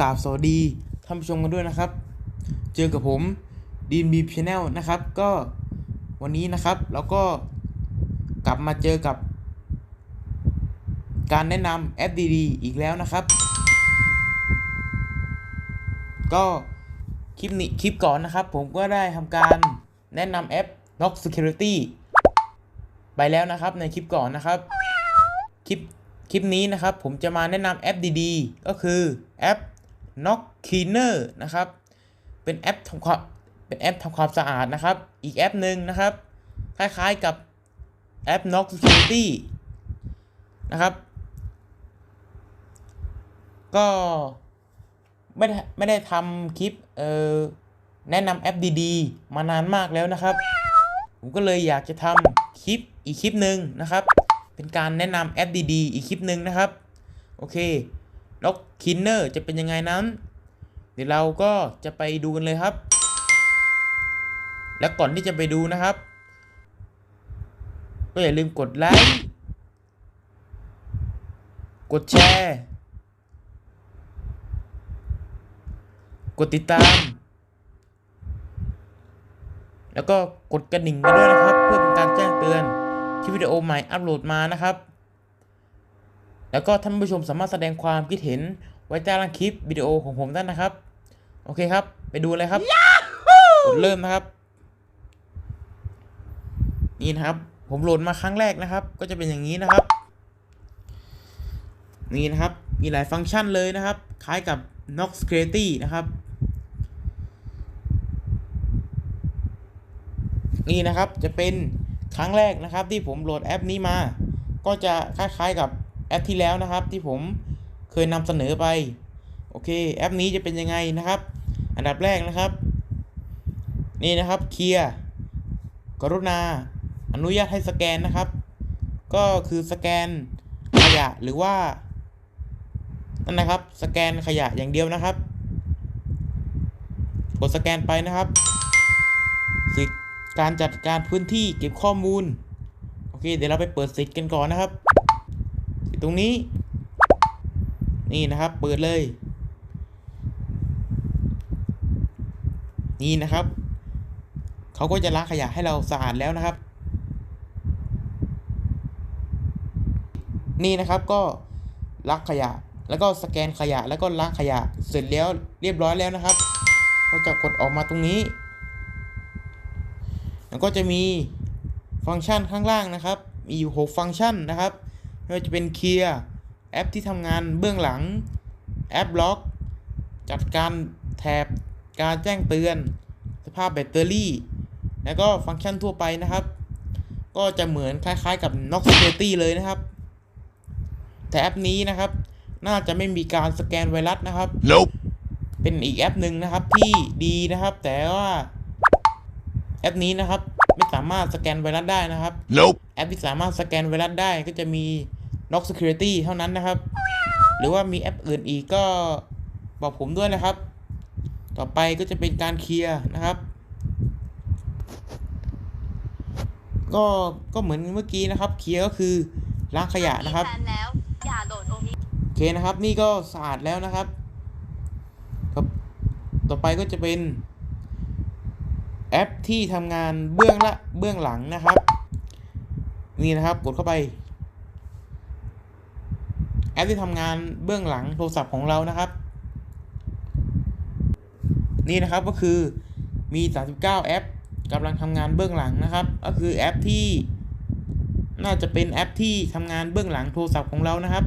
กราบสวัสดีท่านผู้ชมกันด้วยนะครับ เจอกับผมดีนบีชแนลนะครับ ก็วันนี้นะครับเราก็กลับมาเจอกับ การแนะนำแอปดีๆอีกแล้วนะครับ ก็คลิปนี้คลิปก่อนนะครับ ผมก็ได้ทำการแนะนำแอป Knock Security ไปแล้วนะครับในคลิปก่อนนะครับคลิปคลิปนี้นะครับผมจะมาแนะนำแอปดีๆ ก็คือแอป Knock Cleaner นะครับ เป็นแอปทำความเป็นแอปทำความสะอาดนะครับ อีกแอปหนึ่งนะครับ คล้ายๆกับแอป Knock Security นะครับ ก็ไม่ได้ไม่ได้ทำคลิปเอ่อแนะนำแอปดีๆ มานานมากแล้วนะครับ ผมก็เลยอยากจะทำคลิปอีกคลิปหนึ่งนะครับ เป็นการแนะนำแอปดีๆ อีกคลิปหนึ่งนะครับ โอเค ล็อกคินเนอร์จะเป็นยังไงนั้น เดี๋ยวเราก็จะไปดูกันเลยครับ และก่อนที่จะไปดูนะครับ ก็อย่าลืมกดไลค์กดแชร์ กดติดตาม แล้วก็กดกระดิ่งกันด้วยนะครับ เพื่อเป็นการแจ้งเตือนที่วิดีโอใหม่อัปโหลดมานะครับ แล้วก็ท่านผู้ชมสามารถแสดงความคิดเห็นไว้ใต้ล่างคลิปวิดีโอของผมได้นะครับ โอเคครับ ไปดูเลยครับกดเริ่มนะครับ นี่นะครับ ผมโหลดมาครั้งแรกนะครับ ก็จะเป็นอย่างนี้นะครับ นี่นะครับ มีหลายฟังก์ชันเลยนะครับ คล้ายกับ Knox Security นะครับ นี่นะครับจะเป็นครั้งแรกนะครับ ที่ผมโหลดแอปนี้มา ก็จะคล้ายๆกับ แอปที่แล้วนะครับที่ผมเคยนำเสนอไป โอเค แอปนี้จะเป็นยังไงนะครับ อันดับแรกนะครับ นี่นะครับเคลียร์กรุณา อนุญาตให้สแกนนะครับ ก็คือสแกนขยะหรือว่านั่นนะครับ สแกนขยะอย่างเดียวนะครับ กดสแกนไปนะครับสิทธิ์การจัดการพื้นที่เก็บข้อมูล โอเค เดี๋ยวเราไปเปิดสิทธิ์กันก่อนนะครับ ตรงนี้ นี่นะครับ เปิดเลย นี่นะครับ เขาก็จะล้างขยะให้เราสะอาดแล้วนะครับ นี่นะครับก็ล้างขยะ แล้วก็สแกนขยะ แล้วก็ล้างขยะ เสร็จแล้วเรียบร้อยแล้วนะครับ ก็จะกดออกมาตรงนี้แล้วก็จะมีฟังก์ชันข้างล่างนะครับ มีอยู่ 6 ฟังก์ชันนะครับ ไม่ว่าจะเป็นเคลียร์แอปที่ทำงานเบื้องหลัง แอปล็อก จัดการแถบการแจ้งเตือน สภาพแบตเตอรี่ แล้วก็ฟังก์ชันทั่วไปนะครับ ก็จะเหมือนคล้ายๆกับ Knox Security เลยนะครับแต่แอปนี้นะครับ น่าจะไม่มีการสแกนไวรัสนะครับ Nope. เป็นอีกแอปหนึ่งนะครับที่ดีนะครับ แต่ว่าแอปนี้นะครับ ไม่สามารถสแกนไวรัสได้นะครับ Nope. แอปที่สามารถสแกนไวรัสได้ก็จะมี Knox Security เท่านั้นนะครับ หรือว่ามีแอปอื่นอีกก็บอกผมด้วยนะครับ ต่อไปก็จะเป็นการเคลียร์นะครับ ก็ก็เหมือนเมื่อกี้นะครับ เคลียร์ก็คือล้างขยะนะครับมีแฟนแล้วอย่าโหลดโอมิโอเคนะครับ นี่ก็สะอาดแล้วนะครับครับ ต่อไปก็จะเป็นแอปที่ทำงานเบื้องละเบื้องหลังนะครับ นี่นะครับกดเข้าไปแอ ปที่ทำงานเบื้องหลังโทรศัพท์ของเรานะครับ นี่นะครับก็คือมี 39 แอปกำลังทำงานเบื้องหลังนะครับ ก็คือแอปที่ น่าจะเป็นแอปที่ทำงานเบื้องหลังโทรศัพท์ของเรานะครับ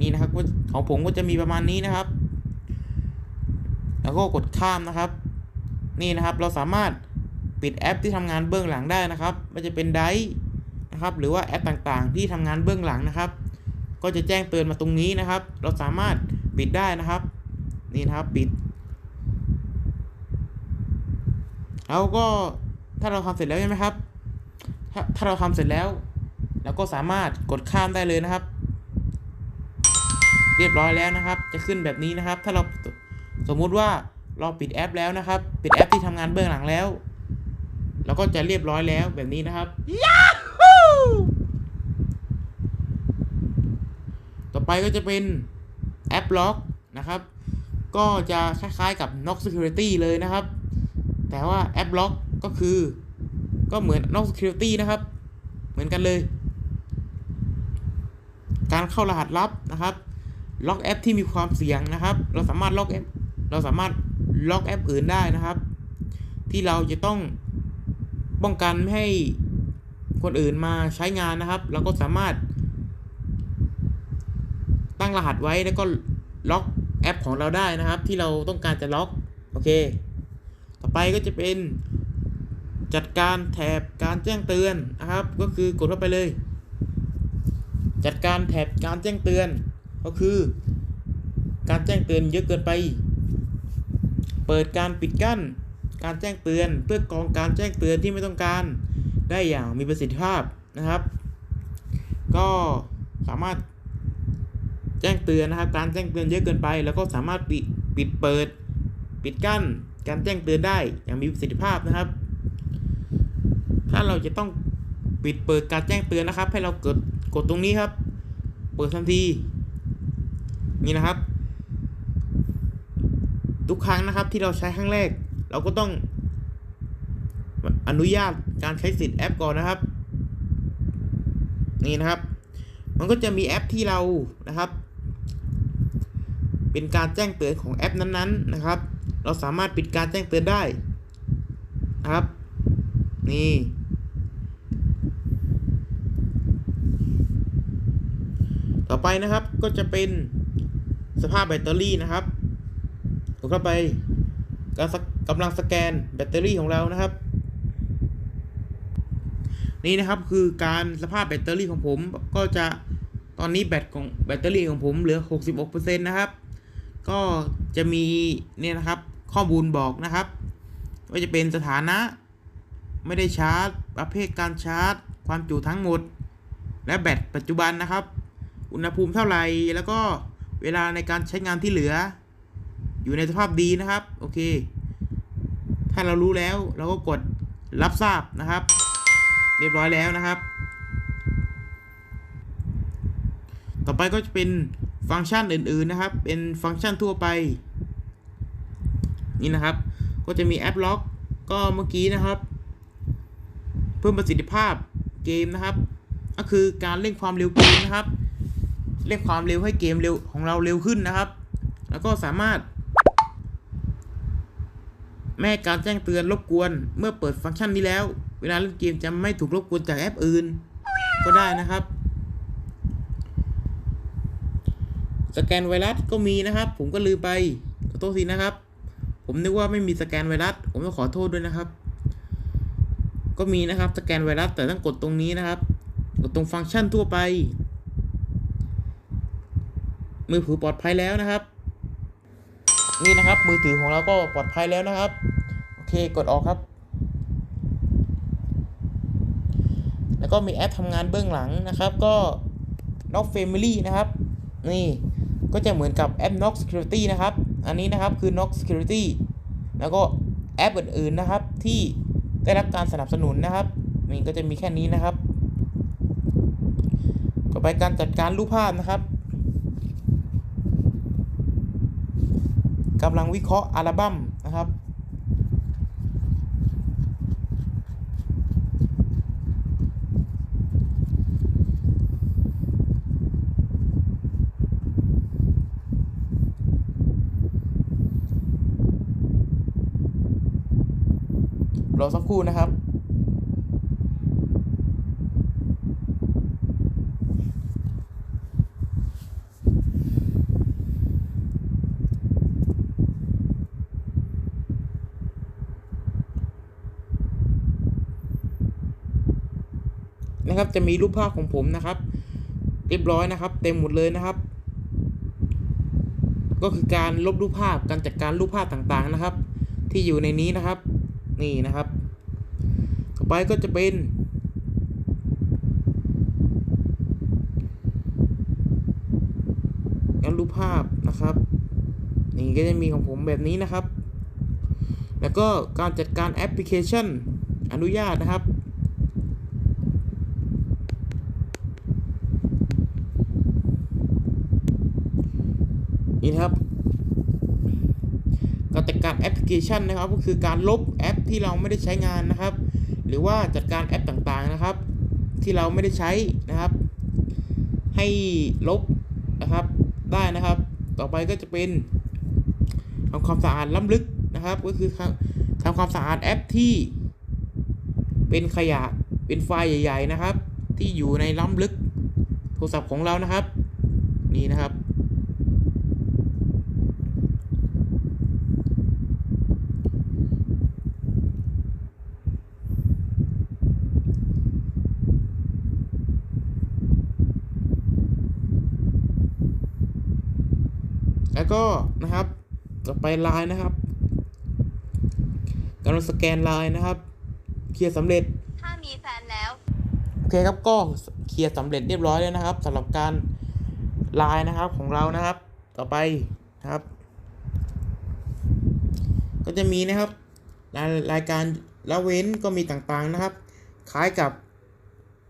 นี่นะครับของผมก็จะมีประมาณนี้นะครับ แล้วก็กดข้ามนะครับ นี่นะครับเราสามารถปิดแอปที่ทำงานเบื้องหลังได้นะครับไม่จะเป็นได นะครับ หรือว่าแอปต่างๆ ที่ทำงานเบื้องหลังนะครับ ก็จะแจ้งเตือนมาตรงนี้นะครับ เราสามารถปิดได้นะครับ นี่นะครับปิดแล้วก็ถ้าเราทำเสร็จแล้วใช่ไหมครับ ถ้าถ้าเราทำเสร็จแล้วเราก็สามารถกดข้ามได้เลยนะครับ เรียบร้อยแล้วนะครับ จะขึ้นแบบนี้นะครับ ถ้าเราสมมุติว่าเราปิดแอปแล้วนะครับ ปิดแอปที่ทำงานเบื้องหลังแล้ว เราก็จะเรียบร้อยแล้วแบบนี้นะครับ ต่อไปก็จะเป็นแอปล็อกนะครับ ก็จะคล้ายๆกับ Knox Security เลยนะครับ แต่ว่าแอปล็อกก็คือ ก็เหมือน Knox Security นะครับ เหมือนกันเลย การเข้ารหัสลับนะครับ ล็อกแอปที่มีความเสี่ยงนะครับ เราสามารถล็อกแอป เราสามารถล็อกแอปอื่นได้นะครับ ที่เราจะต้องป้องกันไม่ให้คนอื่นมาใช้งานนะครับ เราก็สามารถ ตั้งรหัสไว้แล้วก็ล็อกแอปของเราได้นะครับ ที่เราต้องการจะล็อกโอเค ต่อไปก็จะเป็นจัดการแถบการแจ้งเตือนนะครับ ก็คือกดเข้าไปเลย จัดการแถบการแจ้งเตือน ก็คือ การแจ้งเตือนเยอะเกินไป เปิดการปิดกั้น การแจ้งเตือน เพื่อกองการแจ้งเตือนที่ไม่ต้องการ ได้อย่างมีประสิทธิภาพนะครับ ก็สามารถ แจ้งเตือนนะครับ การแจ้งเตือนเยอะเกินไป แล้วก็สามารถปิดปิดเปิด ปิดกั้น การแจ้งเตือนได้อย่างมีประสิทธิภาพนะครับ ถ้าเราจะต้องปิดเปิดการแจ้งเตือนนะครับ ให้เรากดกดตรงนี้ครับ เปิดทันที นี่นะครับ ทุกครั้งนะครับที่เราใช้ครั้งแรก เราก็ต้องอนุญาตการใช้สิทธิ์แอปก่อนนะครับ นี่นะครับ มันก็จะมีแอปที่เรานะครับ เป็นการแจ้งเตือนของแอปนั้นๆนะครับ เราสามารถปิดการแจ้งเตือนได้นะครับ นี่ ต่อไปนะครับก็จะเป็นสภาพแบตเตอรี่นะครับกดเข้าไปการกกำลังสแกนแบตเตอรี่ของเรานะครับ นี่นะครับคือการสภาพแบตเตอรี่ของผมก็จะตอนนี้แบตของแบตเตอรี่ของผมเหลือ 66%นะครับ ก็จะมีเนี่ยนะครับข้อมูลบอกนะครับว่าจะเป็นสถานะ ไม่ได้ชาร์จ ประเภทการชาร์จ ความจุทั้งหมด และแบตปัจจุบันนะครับ อุณหภูมิเท่าไหร่แล้วก็เวลาในการใช้งานที่เหลือ อยู่ในสภาพดีนะครับโอเค ถ้าเรารู้แล้วเราก็กดรับทราบนะครับ เรียบร้อยแล้วนะครับ ต่อไปก็จะเป็น ฟังก์ชันอื่นๆนะครับ เป็นฟังก์ชันทั่วไป นี่นะครับ ก็จะมีแอปล็อก ก็เมื่อกี้นะครับ เพิ่มประสิทธิภาพเกมนะครับ ก็คือการเร่งความเร็วเกมนะครับ เร่งความเร็วให้เกมเร็วของเราเร็วขึ้นนะครับ แล้วก็สามารถ แม่การแจ้งเตือนรบกวน เมื่อเปิดฟังก์ชันนี้แล้ว เวลาเล่นเกมจะไม่ถูกรบกวนจากแอปอื่น ก็ได้นะครับ สแกนไวรัสก็มีนะครับ ผมก็ลืมไปขอโทษทีนะครับ ผมนึกว่าไม่มีสแกนไวรัสผมต้องขอโทษด้วยนะครับ ก็มีนะครับสแกนไวรัสแต่ต้องกดตรงนี้นะครับ กดตรงฟังก์ชันทั่วไป มือถือปลอดภัยแล้วนะครับ นี่นะครับมือถือของเราก็ปลอดภัยแล้วนะครับโอเคกดออกครับ แล้วก็มีแอปทำงานเบื้องหลังนะครับ ก็ Knox Family นะครับ นี่ ก็จะเหมือนกับแอป Knox Security นะครับ อันนี้นะครับคือ Knox Security แล้วก็แอปอื่นๆนะครับที่ได้รับการสนับสนุนนะครับนี่ก็จะมีแค่นี้นะครับ ต่อไปการจัดการรูปภาพนะครับกำลังวิเคราะห์อัลบั้มนะครับ รอสักครู่นะครับ นะครับจะมีรูปภาพของผมนะครับเรียบร้อยนะครับ เต็มหมดเลยนะครับ ก็คือการลบรูปภาพการจัดการรูปภาพต่างๆนะครับ ที่อยู่ในนี้นะครับ นี่นะครับ ไปก็จะเป็นการรูปภาพนะครับ นี่ก็จะมีของผมแบบนี้นะครับ แล้วก็การจัดการแอปพลิเคชัน อนุญาตนะครับนี่นครับการจัดการแอปพลิเคชันนะครับ ก็คือการลบแอปที่เราไม่ได้ใช้งานนะครับ หรือว่าจัดการแอปต่างๆนะครับ ที่เราไม่ได้ใช้นะครับ ให้ลบนะครับได้นะครับ ต่อไปก็จะเป็นทำความสะอาดล้ำลึกนะครับ ก็คือทำความสะอาดแอปที่ เป็นขยะเป็นไฟล์ใหญ่ ๆ นะครับ ที่อยู่ในล้ำลึกโทรศัพท์ของเรานะครับ นี่นะครับ ก็นะครับต่อไปไลน์นะครับกำลังสแกนไลน์นะครับเคลียร์สำเร็จถ้ามีแฟนแล้วโอเคครับก็เคลียร์สำเร็จเรียบร้อยแล้วนะครับสำหรับการไลน์นะครับของเรานะครับ ต่อไปนะครับ ก็จะมีนะครับรายรายการละเว้นก็มีต่างๆนะครับ คล้ายกับ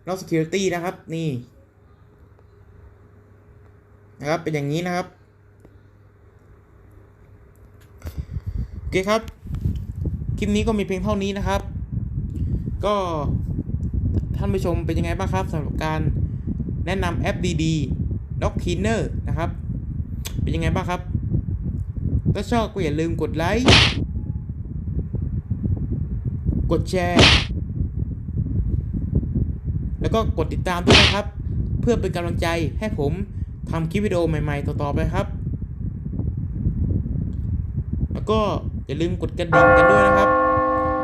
l o g security นะครับนี่นะครับเป็นอย่างนี้นะครับ โอเคครับ คลิปนี้ก็มีเพียงเท่านี้นะครับ ก็ท่านผู้ชมเป็นยังไงบ้างครับสำหรับการแนะนำแอปดีๆ Dog Cleaner นะครับ เป็นยังไงบ้างครับ ถ้าชอบก็อย่าลืมกดไลค์ กดแชร์ แล้วก็กดติดตามด้วยนะครับ เพื่อเป็นกำลังใจให้ผมทำคลิปวิดีโอใหม่ๆ ต่อๆไปครับ แล้วก็ อย่าลืมกดกระดิ่งกันด้วยนะครับ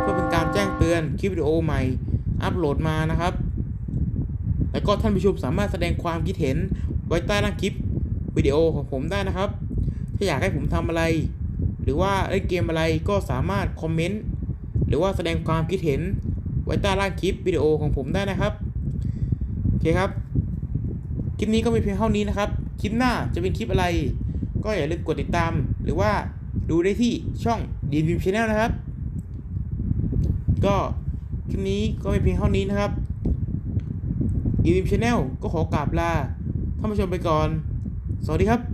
เพื่อเป็นการแจ้งเตือนคลิปวิดีโอใหม่ อัปโหลดมานะครับ แล้วก็ท่านผู้ชมสามารถแสดงความคิดเห็นไว้ใต้ล่างคลิปวิดีโอของผมได้นะครับ ถ้าอยากให้ผมทำอะไร หรือว่าเล่นเกมอะไรก็สามารถคอมเมนต์หรือว่าแสดงความคิดเห็นไว้ใต้ล่างคลิปวิดีโอของผมได้นะครับโอเคครับ คลิปนี้ก็มีเพียงเท่านี้นะครับ คลิปหน้าจะเป็นคลิปอะไร ก็อย่าลืมกดติดตาม หรือว่า ดูได้ที่ช่อง d v Channel นะครับ ก็คลิปนี้ก็มีเพียงเท่านี้นะครับ d v Channel ก็ขอกราบลาท่านผู้ชมไปก่อน สวัสดีครับ